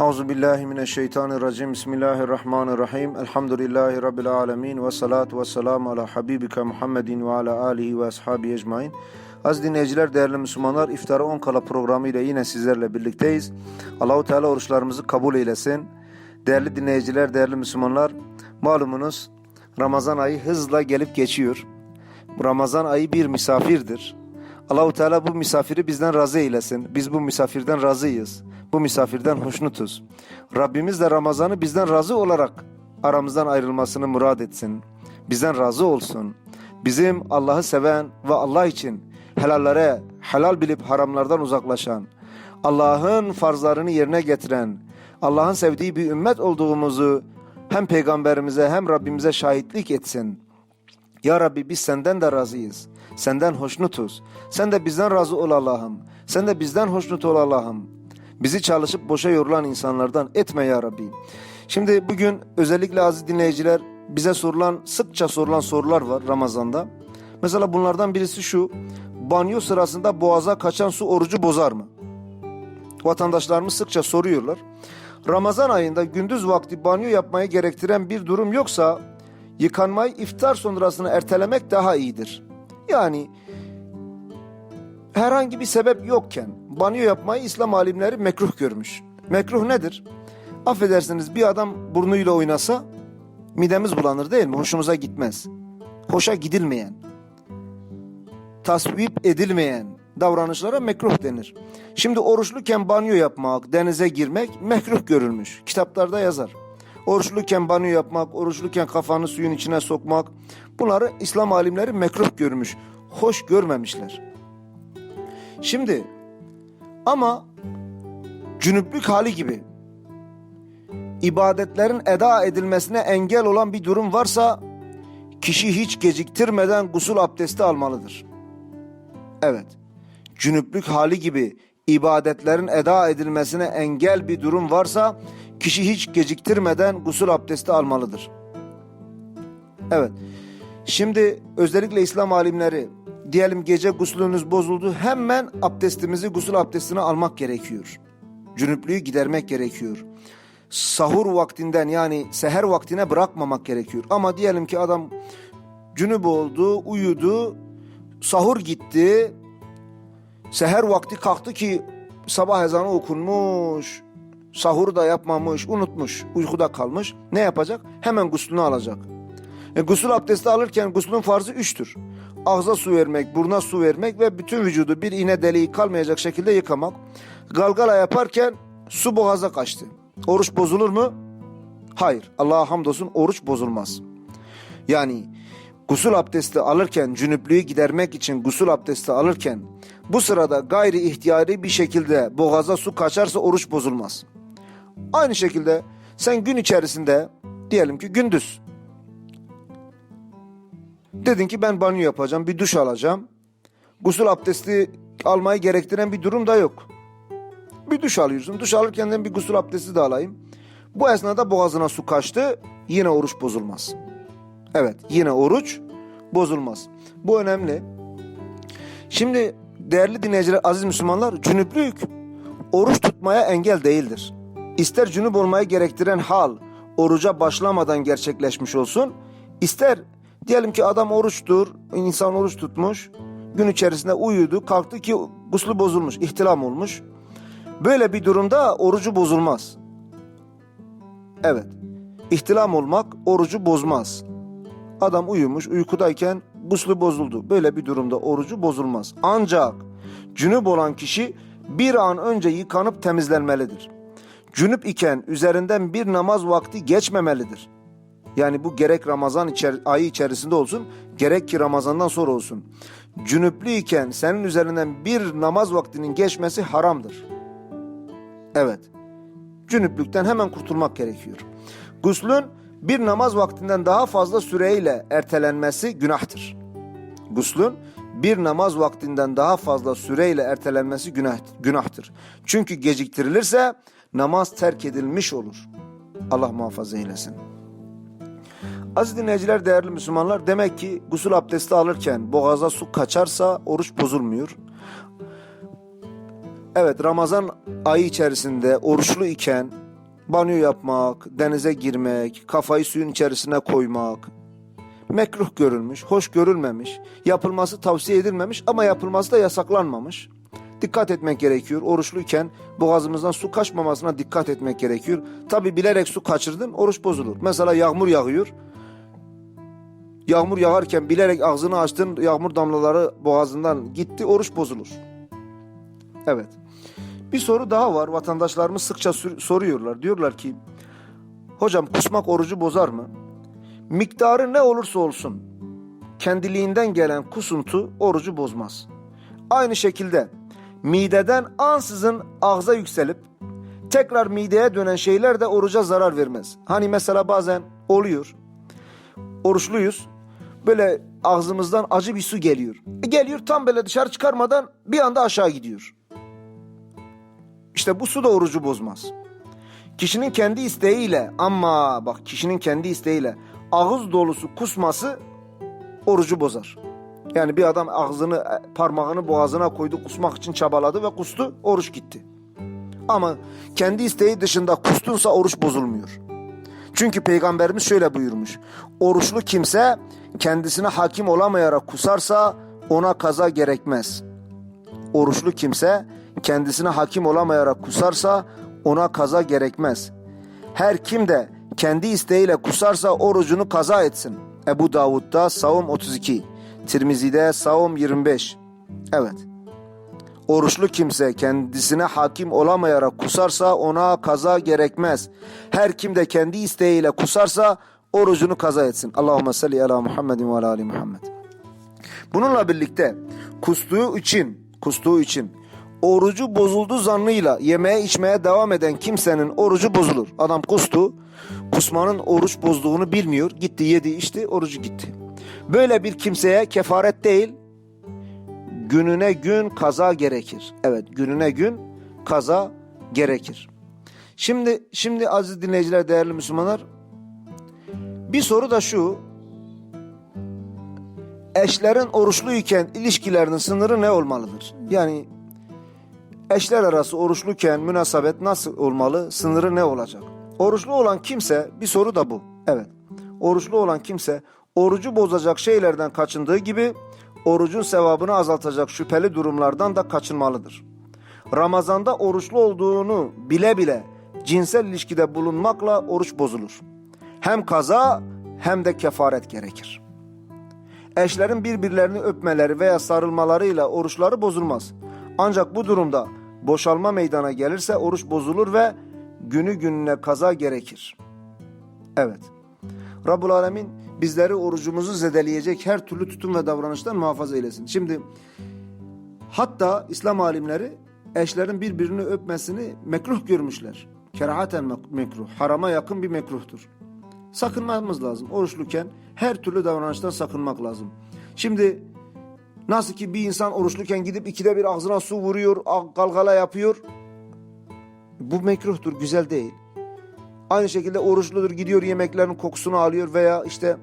Euzu billahi mineşşeytanirracim. Bismillahirrahmanirrahim. Elhamdülillahi rabbil alamin ve salatu vesselamü ala habibika Muhammedin ve ala alihi ve ashabi ecmaîn. Az dinleyiciler, değerli Müslümanlar, İftarı 10 Kala programı ile yine sizlerle birlikteyiz. Allahu Teala oruçlarımızı kabul eylesin. Değerli dinleyiciler, değerli Müslümanlar, malumunuz Ramazan ayı hızla gelip geçiyor. Ramazan ayı bir misafirdir. Allahu Teala bu misafiri bizden razı eylesin. Biz bu misafirden razıyız. Bu misafirden hoşnutuz. Rabbimiz de Ramazan'ı bizden razı olarak aramızdan ayrılmasını murad etsin. Bizden razı olsun. Bizim Allah'ı seven ve Allah için helallere helal bilip haramlardan uzaklaşan, Allah'ın farzlarını yerine getiren, Allah'ın sevdiği bir ümmet olduğumuzu hem peygamberimize hem Rabbimize şahitlik etsin. Ya Rabbi biz senden de razıyız. Senden hoşnutuz. Sen de bizden razı ol Allah'ım. Sen de bizden hoşnut ol Allah'ım. Bizi çalışıp boşa yorulan insanlardan etme ya Rabbi. Şimdi bugün özellikle aziz dinleyiciler bize sorulan, sıkça sorulan sorular var Ramazan'da. Mesela bunlardan birisi şu. Banyo sırasında boğaza kaçan su orucu bozar mı? Vatandaşlarımız sıkça soruyorlar. Ramazan ayında gündüz vakti banyo yapmayı gerektiren bir durum yoksa yıkanmayı iftar sonrasını ertelemek daha iyidir. Yani herhangi bir sebep yokken banyo yapmayı İslam alimleri mekruh görmüş. Mekruh nedir? Affedersiniz bir adam burnuyla oynasa midemiz bulanır değil mi? Hoşumuza gitmez. Hoşa gidilmeyen, tasvip edilmeyen davranışlara mekruh denir. Şimdi oruçluyken banyo yapmak, denize girmek mekruh görülmüş. Kitaplarda yazar. Oruçluyken banyo yapmak, oruçluyken kafanı suyun içine sokmak bunları İslam alimleri mekruh görmüş. Hoş görmemişler. Şimdi ama cünüplük hali gibi ibadetlerin eda edilmesine engel olan bir durum varsa kişi hiç geciktirmeden gusül abdesti almalıdır. Evet, cünüplük hali gibi ibadetlerin eda edilmesine engel bir durum varsa kişi hiç geciktirmeden gusül abdesti almalıdır. Evet, şimdi özellikle İslam alimleri diyelim gece guslünüz bozuldu hemen abdestimizi gusül abdestini almak gerekiyor. Cünüplüğü gidermek gerekiyor. Sahur vaktinden yani seher vaktine bırakmamak gerekiyor. Ama diyelim ki adam cünüp oldu, uyudu, sahur gitti, seher vakti kalktı ki sabah ezanı okunmuş, sahur da yapmamış, unutmuş, uykuda kalmış. Ne yapacak? Hemen guslünü alacak. E, gusül abdesti alırken guslün farzı üçtür. Ağza su vermek, buruna su vermek ve bütün vücudu bir iğne deliği kalmayacak şekilde yıkamak. Galgala yaparken su boğaza kaçtı. Oruç bozulur mu? Hayır. Allah'a hamdolsun oruç bozulmaz. Yani gusül abdesti alırken, cünüplüğü gidermek için gusül abdesti alırken bu sırada gayri ihtiyari bir şekilde boğaza su kaçarsa oruç bozulmaz. Aynı şekilde sen gün içerisinde diyelim ki gündüz dedin ki ben banyo yapacağım, bir duş alacağım. Gusül abdesti almayı gerektiren bir durum da yok. Bir duş alıyorsun. Duş alırken de bir gusül abdesti de alayım. Bu esnada boğazına su kaçtı. Yine oruç bozulmaz. Evet yine oruç bozulmaz. Bu önemli. Şimdi değerli dinleyiciler, aziz Müslümanlar, cünüplük oruç tutmaya engel değildir. İster cünüp olmayı gerektiren hal oruca başlamadan gerçekleşmiş olsun, ister diyelim ki adam oruçtur, insan oruç tutmuş, gün içerisinde uyudu, kalktı ki guslu bozulmuş, ihtilam olmuş. Böyle bir durumda orucu bozulmaz. Evet, ihtilam olmak orucu bozmaz. Adam uyumuş, uykudayken guslu bozuldu. Böyle bir durumda orucu bozulmaz. Ancak cünüp olan kişi bir an önce yıkanıp temizlenmelidir. Cünüp iken üzerinden bir namaz vakti geçmemelidir. Yani bu gerek Ramazan içer ayı içerisinde olsun, gerek ki Ramazan'dan sonra olsun. Cünüplü iken senin üzerinden bir namaz vaktinin geçmesi haramdır. Evet, cünüplükten hemen kurtulmak gerekiyor. Guslün bir namaz vaktinden daha fazla süreyle ertelenmesi günahtır. Guslün bir namaz vaktinden daha fazla süreyle ertelenmesi günah, günahtır. Çünkü geciktirilirse namaz terk edilmiş olur. Allah muhafaza eylesin. Aziz dinleyiciler, değerli Müslümanlar, demek ki gusül abdesti alırken boğaza su kaçarsa oruç bozulmuyor. Evet Ramazan ayı içerisinde oruçlu iken banyo yapmak, denize girmek, kafayı suyun içerisine koymak mekruh görülmüş, hoş görülmemiş, yapılması tavsiye edilmemiş ama yapılması da yasaklanmamış. Dikkat etmek gerekiyor. Oruçluyken boğazımızdan su kaçmamasına dikkat etmek gerekiyor. Tabi bilerek su kaçırdın oruç bozulur. Mesela yağmur yağıyor. Yağmur yağarken bilerek ağzını açtın yağmur damlaları boğazından gitti oruç bozulur. Evet. Bir soru daha var. Vatandaşlarımız sıkça sor- soruyorlar. Diyorlar ki hocam kusmak orucu bozar mı? Miktarı ne olursa olsun kendiliğinden gelen kusuntu orucu bozmaz. Aynı şekilde mideden ansızın ağza yükselip tekrar mideye dönen şeyler de oruca zarar vermez. Hani mesela bazen oluyor. Oruçluyuz. Böyle ağzımızdan acı bir su geliyor. E geliyor tam böyle dışarı çıkarmadan bir anda aşağı gidiyor. İşte bu su da orucu bozmaz. Kişinin kendi isteğiyle ama bak kişinin kendi isteğiyle ağız dolusu kusması orucu bozar. Yani bir adam ağzını e, parmağını boğazına koydu kusmak için çabaladı ve kustu oruç gitti. Ama kendi isteği dışında kustunsa oruç bozulmuyor. Çünkü peygamberimiz şöyle buyurmuş. Oruçlu kimse kendisine hakim olamayarak kusarsa ona kaza gerekmez. Oruçlu kimse kendisine hakim olamayarak kusarsa ona kaza gerekmez. Her kim de kendi isteğiyle kusarsa orucunu kaza etsin. Ebu Davud'da Savum 32, Tirmizi'de Savum 25. Evet. Oruçlu kimse kendisine hakim olamayarak kusarsa ona kaza gerekmez. Her kim de kendi isteğiyle kusarsa orucunu kaza etsin. Allahümme salli ala Muhammedin ve ala Muhammed. Bununla birlikte kustuğu için, kustuğu için orucu bozuldu zannıyla yemeğe içmeye devam eden kimsenin orucu bozulur. Adam kustu, kusmanın oruç bozduğunu bilmiyor. Gitti yedi içti, orucu gitti. Böyle bir kimseye kefaret değil, gününe gün kaza gerekir. Evet, gününe gün kaza gerekir. Şimdi şimdi aziz dinleyiciler, değerli Müslümanlar, bir soru da şu. Eşlerin oruçluyken ilişkilerinin sınırı ne olmalıdır? Yani eşler arası oruçluyken münasebet nasıl olmalı? Sınırı ne olacak? Oruçlu olan kimse bir soru da bu. Evet. Oruçlu olan kimse orucu bozacak şeylerden kaçındığı gibi orucun sevabını azaltacak şüpheli durumlardan da kaçınmalıdır. Ramazanda oruçlu olduğunu bile bile cinsel ilişkide bulunmakla oruç bozulur. Hem kaza hem de kefaret gerekir. Eşlerin birbirlerini öpmeleri veya sarılmalarıyla oruçları bozulmaz. Ancak bu durumda boşalma meydana gelirse oruç bozulur ve günü gününe kaza gerekir. Evet. Rabbul Alemin bizleri orucumuzu zedeleyecek her türlü tutum ve davranıştan muhafaza eylesin. Şimdi hatta İslam alimleri eşlerin birbirini öpmesini mekruh görmüşler. Kerahaten mek- mekruh, harama yakın bir mekruhtur. Sakınmamız lazım. Oruçluyken her türlü davranıştan sakınmak lazım. Şimdi nasıl ki bir insan oruçluyken gidip ikide bir ağzına su vuruyor, galgala yapıyor. Bu mekruhtur, güzel değil. Aynı şekilde oruçludur gidiyor yemeklerin kokusunu alıyor veya işte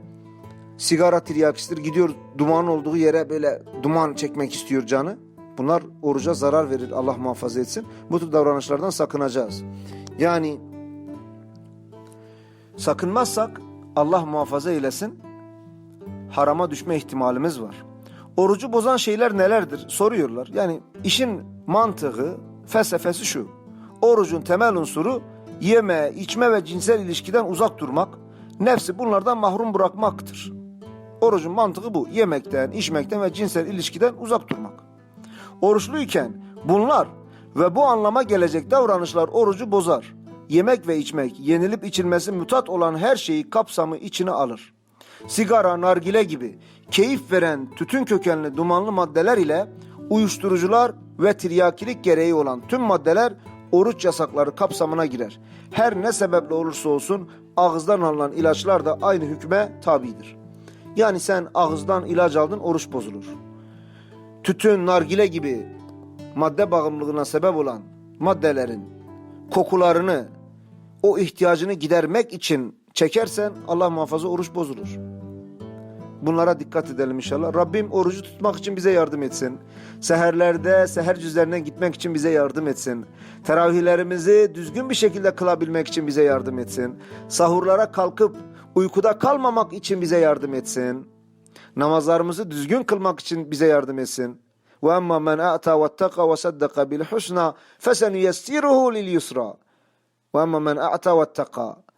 sigara tiryakisidir gidiyor duman olduğu yere böyle duman çekmek istiyor canı. Bunlar oruca zarar verir Allah muhafaza etsin. Bu tür davranışlardan sakınacağız. Yani sakınmazsak Allah muhafaza eylesin harama düşme ihtimalimiz var. Orucu bozan şeyler nelerdir soruyorlar. Yani işin mantığı felsefesi şu. Orucun temel unsuru yeme, içme ve cinsel ilişkiden uzak durmak, nefsi bunlardan mahrum bırakmaktır. Orucun mantığı bu. Yemekten, içmekten ve cinsel ilişkiden uzak durmak. Oruçluyken bunlar ve bu anlama gelecek davranışlar orucu bozar. Yemek ve içmek, yenilip içilmesi mütat olan her şeyi kapsamı içine alır. Sigara, nargile gibi keyif veren tütün kökenli dumanlı maddeler ile uyuşturucular ve tiryakilik gereği olan tüm maddeler oruç yasakları kapsamına girer. Her ne sebeple olursa olsun ağızdan alınan ilaçlar da aynı hükme tabidir. Yani sen ağızdan ilaç aldın oruç bozulur. Tütün, nargile gibi madde bağımlılığına sebep olan maddelerin kokularını, o ihtiyacını gidermek için çekersen Allah muhafaza oruç bozulur. Bunlara dikkat edelim inşallah. Rabbim orucu tutmak için bize yardım etsin. Seherlerde seher cüzlerine gitmek için bize yardım etsin. Teravihlerimizi düzgün bir şekilde kılabilmek için bize yardım etsin. Sahurlara kalkıp uykuda kalmamak için bize yardım etsin. Namazlarımızı düzgün kılmak için bize yardım etsin. Ve emma men a'ta vettaka ve saddaka bil وأما من أعطى واتقى.